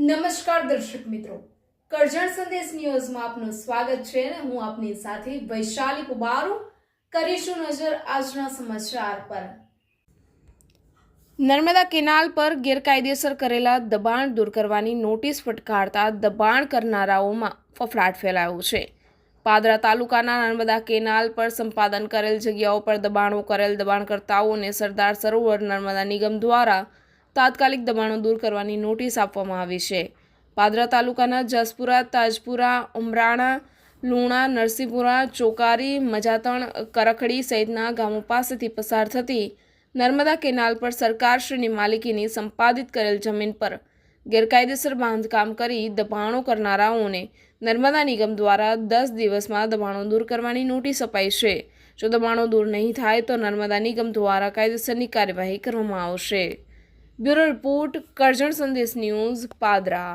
નમસ્કાર દર્શક મિત્રો. કરજણ સંદેશ ન્યૂઝમાં આપનું સ્વાગત છે અને હું આપની સાથે વૈશાલી કુબારુ કરીશું નજર આજના સમાચાર પર. નર્મદા કેનાલ પર ગેરકાયદેસર કરેલા દબાણ દૂર કરવાની નોટિસ ફટકારતા દબાણ કરનારાઓમાં ફફડાટ ફેલાયો છે. પાદરા તાલુકાના નર્મદા કેનાલ પર સંપાદન કરેલ જગ્યાઓ પર દબાણો કરેલ દબાણકર્તાઓને સરદાર સરોવર નર્મદા નિગમ દ્વારા તાત્કાલિક દબાણો દૂર કરવાની નોટિસ આપવામાં આવી છે. પાદરા તાલુકાના જસપુરા, તાજપુરા, ઉમરાણા, લુણા નરસિંહપુરા ચોકારી, મજાતણ, કરખડી સહિતના ગામો પાસેથી પસાર થતી નર્મદા કેનાલ પર સરકારશ્રીની માલિકીની સંપાદિત કરેલ જમીન પર ગેરકાયદેસર બાંધકામ કરી દબાણો કરનારાઓને નર્મદા નિગમ દ્વારા દસ દિવસમાં દબાણો દૂર કરવાની નોટિસ અપાઈ છે. જો દબાણો દૂર નહીં થાય તો નર્મદા નિગમ દ્વારા કાયદેસરની કાર્યવાહી કરવામાં આવશે. બ્યુરો રિપોર્ટ કરજણ સંદેશ ન્યૂઝ પાદરા